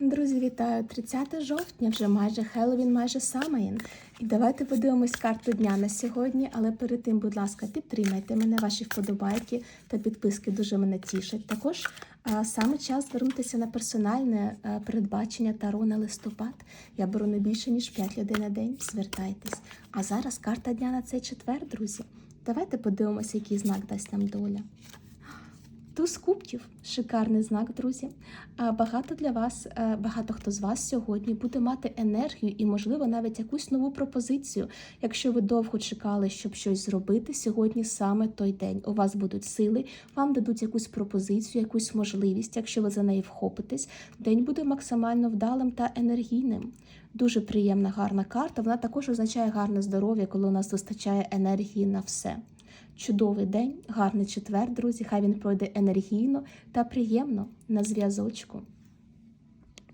Друзі, вітаю! 30 жовтня, вже майже Хеллоуін, майже Самаїн. І давайте подивимось карту дня на сьогодні. Але перед тим, будь ласка, підтримайте мене, ваші вподобайки та підписки дуже мене тішать. Також а, саме час звернутися на персональне а, передбачення Таро на листопад. Я беру не більше ніж 5 людей на день. Звертайтесь. А зараз карта дня на цей четвер, друзі. Давайте подивимося, який знак дасть нам доля. Туз кубків шикарний знак, друзі. Багато для вас, е, багато хто з вас сьогодні буде мати енергію і, можливо, навіть якусь нову пропозицію. Якщо ви довго чекали, щоб щось зробити, сьогодні саме той день. У вас будуть сили, вам дадуть якусь пропозицію, якусь можливість. Якщо ви за неї вхопитесь, день буде максимально вдалим та енергійним. Дуже приємна, гарна карта. Вона також означає гарне здоров'я, коли у нас вистачає енергії на все. Чудовий день, гарний четвер, друзі. Хай він пройде енергійно та приємно на зв'язочку.